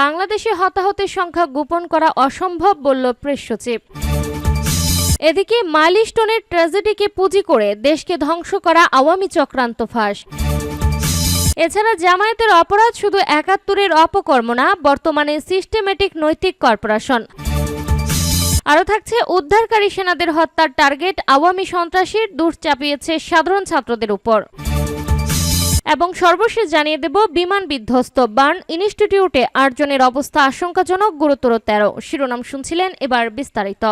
বাংলাদেশে হতাহতের সংখ্যা গোপন করা অসম্ভব, বলল প্রেস সচিব। এদিকে মাইলস্টোনের ট্র্যাজেডিকে পুঁজি করে দেশকে ধ্বংস করা আওয়ামী চক্রান্ত ফাঁস। এছাড়া জামায়াতের অপরাধ শুধু একাত্তরের অপকর্ম না, বর্তমানে সিস্টেমেটিক নৈতিক কর্পোরেশন। আরও থাকছে, উদ্ধারকারী সেনাদের হত্যার টার্গেট আওয়ামী সন্ত্রাসীর, দূর চাপিয়েছে সাধারণ ছাত্রদের উপর। এবং সর্বশেষ জানিয়ে দেব, বিমান বিধ্বস্ত বার্ন ইনস্টিটিউটে আটজনের অবস্থা আশঙ্কাজনক, গুরুতর তেরো। শিরোনাম শুনছিলেন এবার বিস্তারিত।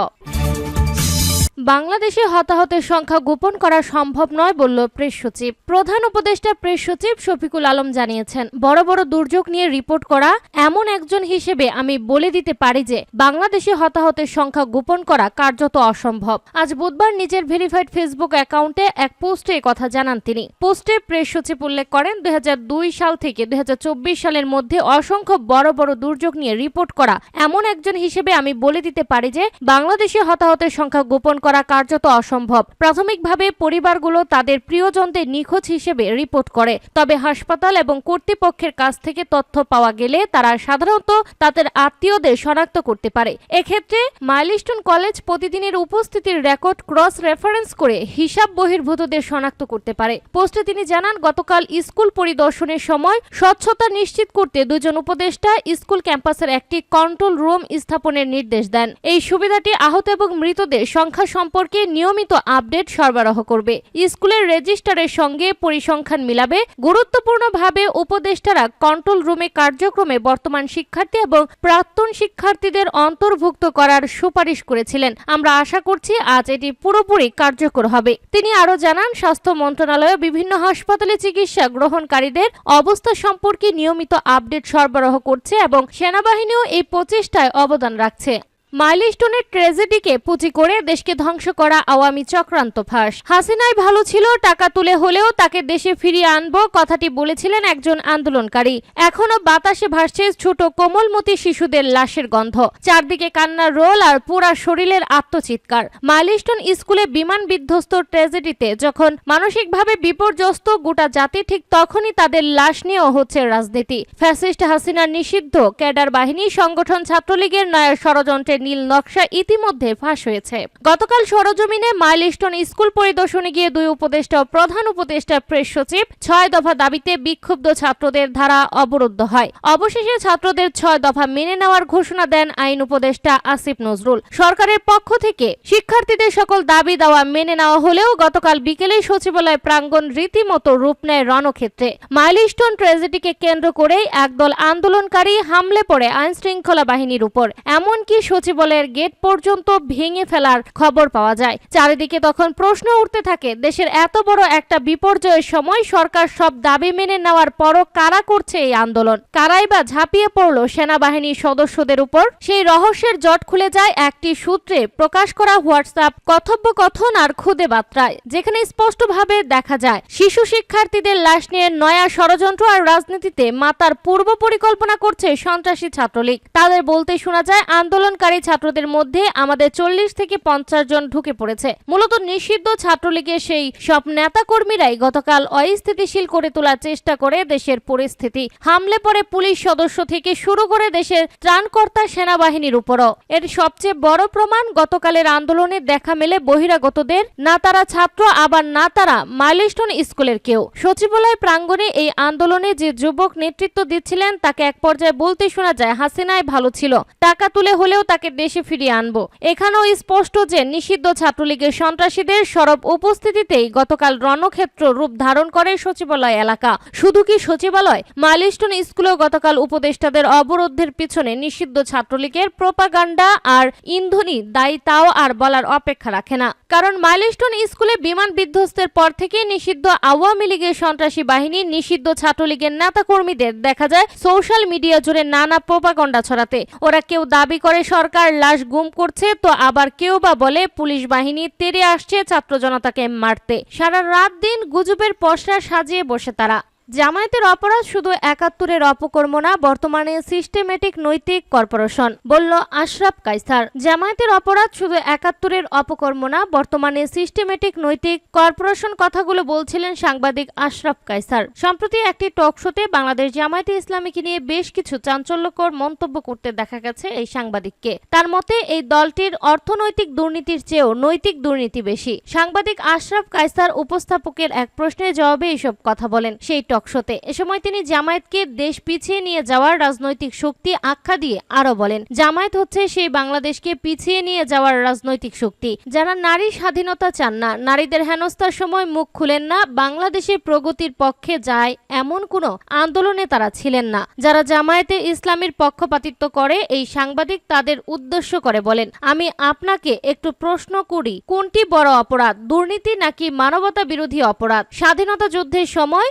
বাংলাদেশে হতাহতের সংখ্যা গোপন করা সম্ভব নয় বলল প্রেস সচিব। প্রধান উপদেষ্টা প্রেস সচিব শফিকুল আলম জানিয়েছেন, বড় বড় দুর্যোগ নিয়ে রিপোর্ট করা এমন একজন হিসেবে আমি বলে দিতে পারি যে বাংলাদেশে হতাহতের সংখ্যা গোপন করা কার্যত অসম্ভব। আজ বুধবার নিজের ভেরিফাইড ফেসবুক অ্যাকাউন্টে এক পোস্টে কথা জানান তিনি। পোস্টে প্রেস সচিব উল্লেখ করেন দুই হাজার দুই সাল থেকে দুই হাজার চব্বিশ সালের মধ্যে অসংখ্য বড় বড় দুর্যোগ নিয়ে রিপোর্ট করা এমন একজন হিসেবে আমি বলে দিতে পারি যে বাংলাদেশে হতাহতের সংখ্যা গোপন করা কার্যত অসম্ভব। প্রাথমিকভাবে পরিবারগুলো তাদের প্রিয়জনদের নিখোঁজ হিসেবে রিপোর্ট করে। তবে হাসপাতাল এবং কর্তৃপক্ষের কাছ থেকে তথ্য পাওয়া গেলে তারা সাধারণত তাদের আত্মীয়দের শনাক্ত করতে পারে। এক্ষেত্রে মাইলস্টোন কলেজ প্রতিদিনের উপস্থিতির রেকর্ড ক্রস রেফারেন্স করে হিসাব বহির্ভূতদের শনাক্ত করতে পারে। পোস্টে তিনি জানান, গতকাল স্কুল পরিদর্শনের সময় স্বচ্ছতা নিশ্চিত করতে দুজন উপদেষ্টা স্কুল ক্যাম্পাসের একটি কন্ট্রোল রুম স্থাপনের নির্দেশ দেন। এই সুবিধাটি আহত এবং মৃতদের সংখ্যা সম্পর্কে নিয়মিত আপডেট সরবরাহ করবে। স্কুলের রেজিস্ট্রারের সঙ্গে পরিসংখ্যান মিলাবে। গুরুত্বপূর্ণভাবে উপদেষ্টারা কন্ট্রোল রুমে কার্যক্রমে বর্তমান শিক্ষার্থী এবং প্রাক্তন শিক্ষার্থীদের অন্তর্ভুক্ত করার সুপারিশ করেছিলেন। আমরা আশা করছি আজ এটি পুরোপুরি কার্যকর হবে। তিনি আরও জানান, স্বাস্থ্য মন্ত্রণালয় বিভিন্ন হাসপাতালে চিকিৎসা গ্রহণকারীদের অবস্থা সম্পর্কে নিয়মিত আপডেট সরবরাহ করছে এবং সেনাবাহিনীও এই প্রচেষ্টায় অবদান রাখছে। মাইলস্টোনের ট্রেজেডিকে পুঁজি করে দেশকে ধ্বংস করা আওয়ামী চক্রান্ত ফাঁস। হাসিনাই ভালো ছিল, টাকা তুলে হলেও তাকে দেশে ফিরিয়ে আনব কথাটি বলেছিলেন একজন আন্দোলনকারী। এখনও বাতাসে ভাসছে ছোট কোমলমতি শিশুদের লাশের গন্ধ। চারদিকে কান্নার রোল আর পুরা শরীরের আত্মচিৎকার। মাইলস্টোন স্কুলে বিমান বিধ্বস্ত ট্র্যাজেডিতে যখন মানসিকভাবে বিপর্যস্ত গোটা জাতি, ঠিক তখনই তাদের লাশ নিয়েও হচ্ছে রাজনীতি। ফ্যাসিস্ট হাসিনার নিষিদ্ধ ক্যাডার বাহিনী সংগঠন ছাত্রলীগের নয়া ষড়যন্ত্রের নীল নকশা ইতিমধ্যে ফাঁস হয়েছে। গতকাল সরজমিনে মাইলস্টোন স্কুল পরিদর্শনে গিয়ে দুই উপদেষ্টা প্রধান উপদেষ্টা প্রেস সচিব ছয় দফা দাবিতে বিক্ষুব্ধ ছাত্রদের ধারা অবরুদ্ধ হয়। অবশেষে ছাত্রদের ছয় দফা মেনে নেওয়ার ঘোষণা দেন আইন উপদেষ্টা আসিফ নজরুল। সরকারের পক্ষ থেকে শিক্ষার্থীদের সকল দাবি দেওয়া মেনে নেওয়া হলেও গতকাল বিকেলে সচিবালয় প্রাঙ্গণ রীতিমতো রূপ নেয় রণক্ষেত্রে। মাইলস্টোন ট্র্যাজেডিকে কেন্দ্র করেই একদল আন্দোলনকারী হামলে পড়ে আইন শৃঙ্খলা বাহিনীর উপর। এমনকি সচিবালয়ের গেট পর্যন্ত ভেঙে ফেলার খবর পাওয়া যায়। চারিদিকে তখন প্রশ্ন উঠতে থাকে, দেশের এত বড় একটা বিপর্যয়ের সময় সরকার সব দাবি মেনে নেওয়ার পরও কারা করছে এই আন্দোলন? কারাই বা ঝাঁপিয়ে পড়ল সেনাবাহিনীর সদস্যদের উপর? সেই রহস্যের জট খুলে যায় একটি সূত্রে প্রকাশ করা হোয়াটসঅ্যাপ কথোপকথন আর খুদে বার্তায়, যেখানে স্পষ্টভাবে দেখা যায়, শিশু শিক্ষার্থীদের লাশ নিয়ে নয়া ষড়যন্ত্র আর রাজনীতিতে মাতার পূর্ব পরিকল্পনা করছে সন্ত্রাসী ছাত্রলীগ। তাদের বলতে শোনা যায়, আন্দোলনকারী ছাত্রদের মধ্যে আমাদের চল্লিশ থেকে পঞ্চাশ জন ঢুকে পড়েছে। মূলত নিষিদ্ধ ছাত্রলীগের সেই সব নেতাকর্মীরাই গতকাল অস্থিতিশীল করে তোলার চেষ্টা করে দেশের পরিস্থিতি। হামলে পড়ে পুলিশ সদস্য থেকে শুরু করে দেশের ত্রাণকর্তা সেনাবাহিনীর উপরও। এর সবচেয়ে বড় প্রমাণ গতকালের আন্দোলনে দেখা মেলে বহিরাগতদের, না তারা ছাত্র, আবার না তারা মাইলস্টোন স্কুলের কেউ। সচিবালয় প্রাঙ্গণে এই আন্দোলনে যে যুবক নেতৃত্ব দিচ্ছিলেন, তাকে এক পর্যায়ে বলতে শোনা যায় হাসিনায় ভালো ছিল। টাকা তুলে হলেও তাকে দেশে ফিরিয়ে আনব। এখানেও স্পষ্ট যে নিষিদ্ধ ছাত্রলীগের সন্ত্রাসীদের সরব উপস্থিতিতেই গতকাল রণক্ষেত্র রূপ ধারণ করে সচিবালয় এলাকা। শুধু কি সচিবালয়? মাইলস্টোন স্কুলেও গতকাল উপদেষ্টাদের অবরোধের পিছনে নিষিদ্ধ ছাত্রলীগের প্রোপাগান্ডা আর ইন্ধনী দায়ী তাও আর বলার অপেক্ষা রাখে না। কারণ মাইলস্টোন স্কুলে বিমান বিধ্বস্তের পর থেকে নিষিদ্ধ আওয়ামী লীগের সন্ত্রাসী বাহিনী নিষিদ্ধ ছাত্রলীগের নেতাকর্মীদের দেখা যায় সোশ্যাল মিডিয়া জুড়ে নানা প্রোপাগন্ডা ছড়াতে। ওরা কেউ দাবি করে সরকার লাশ গুম করছে, তো আবার কেউ বা বলে পুলিশ বাহিনী তেরে আসছে ছাত্র জনতাকে মারতে। সারা রাত দিন গুজবের পশরা সাজিয়ে বসে তারা। জামায়াতের অপরাধ শুধু একাত্তরের অপকর্ম না, বর্তমানে সিস্টেমেটিক নৈতিক কর্পোরেশন বলল আশরাফ কাইসার। জামায়াতের অপরাধ শুধু একাত্তরের অপকর্ম না, বর্তমানে সিস্টেমেটিক নৈতিক কর্পোরেশন কথাগুলো বলছিলেন সাংবাদিক আশরাফ কাইসার। সম্প্রতি একটি টক শোতে বাংলাদেশ জামায়াতে ইসলামীকে নিয়ে বেশ কিছু চাঞ্চল্যকর মন্তব্য করতে দেখা গেছে এই সাংবাদিককে। তার মতে, এই দলটির অর্থনৈতিক দুর্নীতির চেয়েও নৈতিক দুর্নীতি বেশি। সাংবাদিক আশরাফ কাইসার উপস্থাপকের এক প্রশ্নের জবাবে এইসব কথা বলেন। সেই টক শোতে এ সময় তিনি জামায়াতকে দেশ পিছিয়ে নিয়ে যাওয়ার রাজনৈতিক শক্তি আখ্যা দিয়ে আরও বলেন, জামায়াত হচ্ছে সেই বাংলাদেশকে পিছিয়ে নিয়ে যাওয়ার রাজনৈতিক শক্তি। যারা নারী স্বাধীনতা চান না, নারীদের হেনস্থার সময় মুখ খুলেন না বাংলাদেশের প্রগতির পক্ষে যায় এমন কোনো আন্দোলনে তারা ছিলেন না। যারা জামায়াতে ইসলামের পক্ষপাতিত্ব করে, এই সাংবাদিক তাদের উদ্দেশ্য করে বলেন, আমি আপনাকে একটু প্রশ্ন করি, কোনটি বড় অপরাধ, দুর্নীতি নাকি মানবতা বিরোধী অপরাধ? স্বাধীনতা যুদ্ধের সময়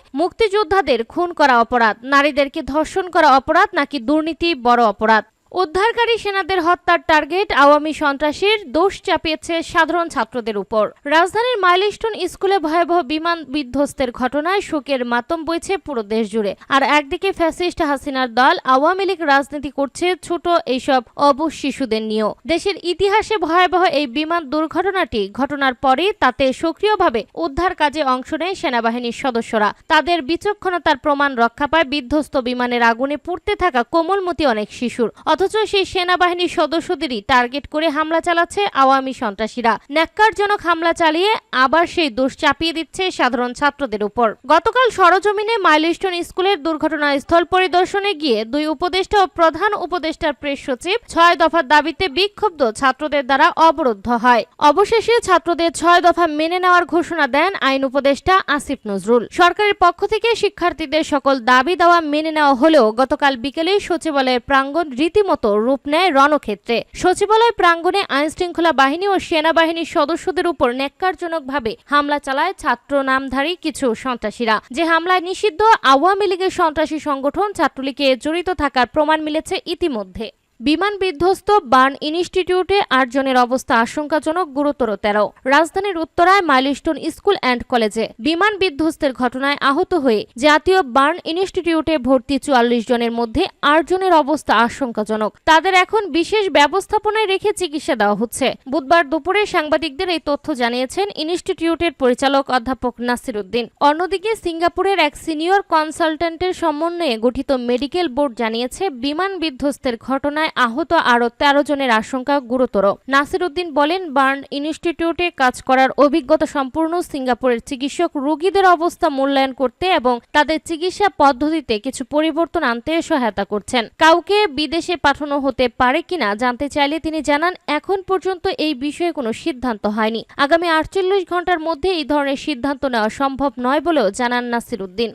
মুক্তিযোদ্ধাদের খুন করা অপরাধ নারীদেরকে ধর্ষণ করা অপরাধ নাকি দুর্নীতি বড় অপরাধ? উদ্ধারকারী সেনাদের হত্যার টার্গেট আওয়ামী সন্ত্রাসীর দোষ চাপিয়েছে সাধারণ ছাত্রদের উপর। রাজধানীর মাইলস্টোন স্কুলে ভয়াবহ বিমান বিধ্বস্তের ঘটনায় শোকের মাতম বইছে পুরো দেশ জুড়ে আর একদিকে ফ্যাসিস্ট হাসিনার দল আওয়ামী লীগ রাজনীতি করছে ছোট এইসব অবুজ শিশুদের নিয়েও। দেশের ইতিহাসে ভয়াবহ এই বিমান দুর্ঘটনাটি ঘটনার পরে তাতে সক্রিয়ভাবে উদ্ধার কাজে অংশ নেয় সেনাবাহিনীর সদস্যরা। তাদের বিচক্ষণতার প্রমাণ রক্ষা পায় বিধ্বস্ত বিমানের আগুনে পুড়তে থাকা কোমলমতি অনেক শিশুর। অথচ সেই সেনাবাহিনীর সদস্যদেরই টার্গেট করে হামলা চালাচ্ছে আওয়ামী সন্ত্রাসীরা। ন্যাক্কারজনক হামলা চালিয়ে আবার সেই দোষ চাপিয়ে দিচ্ছে সাধারণ ছাত্রদের উপর। গতকাল সরজমিনে মাইলস্টোন স্কুলের দুর্ঘটনাস্থল পরিদর্শনে গিয়ে দুই উপদেষ্টা ও প্রধান উপদেষ্টার প্রেস সচিব ছয় দফার দাবিতে বিক্ষুব্ধ ছাত্রদের দ্বারা অবরুদ্ধ হয়। অবশেষে ছাত্রদের ছয় দফা মেনে নেওয়ার ঘোষণা দেন আইন উপদেষ্টা আসিফ নজরুল। সরকারের পক্ষ থেকে শিক্ষার্থীদের সকল দাবি দেওয়া মেনে নেওয়া হলেও গতকাল বিকেলে সচিবালয়ের প্রাঙ্গণ রীতিমতো রূপ নেয় রণক্ষেত্রে। সচিবালয় প্রাঙ্গণে আইন শৃঙ্খলা বাহিনী ও সেনাবাহিনীর সদস্যদের উপর ন্যাক্কারজনকভাবে হামলা চালায় ছাত্র নামধারী কিছু সন্ত্রাসীরা। যে হামলায় নিষিদ্ধ আওয়ামী লীগের সন্ত্রাসী সংগঠন ছাত্রলীগে জড়িত থাকার প্রমাণ মিলেছে ইতিমধ্যে। বিমান বিধ্বস্ত বার্ন ইনস্টিটিউটে আটজনের অবস্থা আশঙ্কাজনক, গুরুতর তেরো। রাজধানীর উত্তরায় মাইলস্টোন স্কুল অ্যান্ড কলেজে বিমান বিধ্বস্তের ঘটনায় আহত হয়ে জাতীয় বার্ন ইনস্টিটিউটে ভর্তি চুয়াল্লিশ জনের মধ্যে আটজনের অবস্থা আশঙ্কাজনক। তাদের এখন বিশেষ ব্যবস্থাপনায় রেখে চিকিৎসা দেওয়া হচ্ছে। বুধবার দুপুরে সাংবাদিকদের এই তথ্য জানিয়েছেন ইনস্টিটিউটের পরিচালক অধ্যাপক নাসির উদ্দিন অন্যদিকে সিঙ্গাপুরের এক সিনিয়র কনসালটেন্টের সমন্বয়ে গঠিত মেডিকেল বোর্ড জানিয়েছে, বিমান বিধ্বস্তের ঘটনায় আহত আরও তেরো জনের আশঙ্কা গুরুতর। নাসির উদ্দিন বলেন, বার্ন ইনস্টিটিউটে কাজ করার অভিজ্ঞতা সম্পূর্ণ সিঙ্গাপুরের চিকিৎসক রোগীদের অবস্থা মূল্যায়ন করতে এবং তাদের চিকিৎসা পদ্ধতিতে কিছু পরিবর্তন আনতে সহায়তা করছেন। কাউকে বিদেশে পাঠানো হতে পারে কিনা জানতে চাইলে তিনি জানান, এখন পর্যন্ত এই বিষয়ে কোনো সিদ্ধান্ত হয়নি। আগামী আটচল্লিশ ঘণ্টার মধ্যে এই ধরনের সিদ্ধান্ত নেওয়া সম্ভব নয় বলেও জানান নাসির উদ্দিন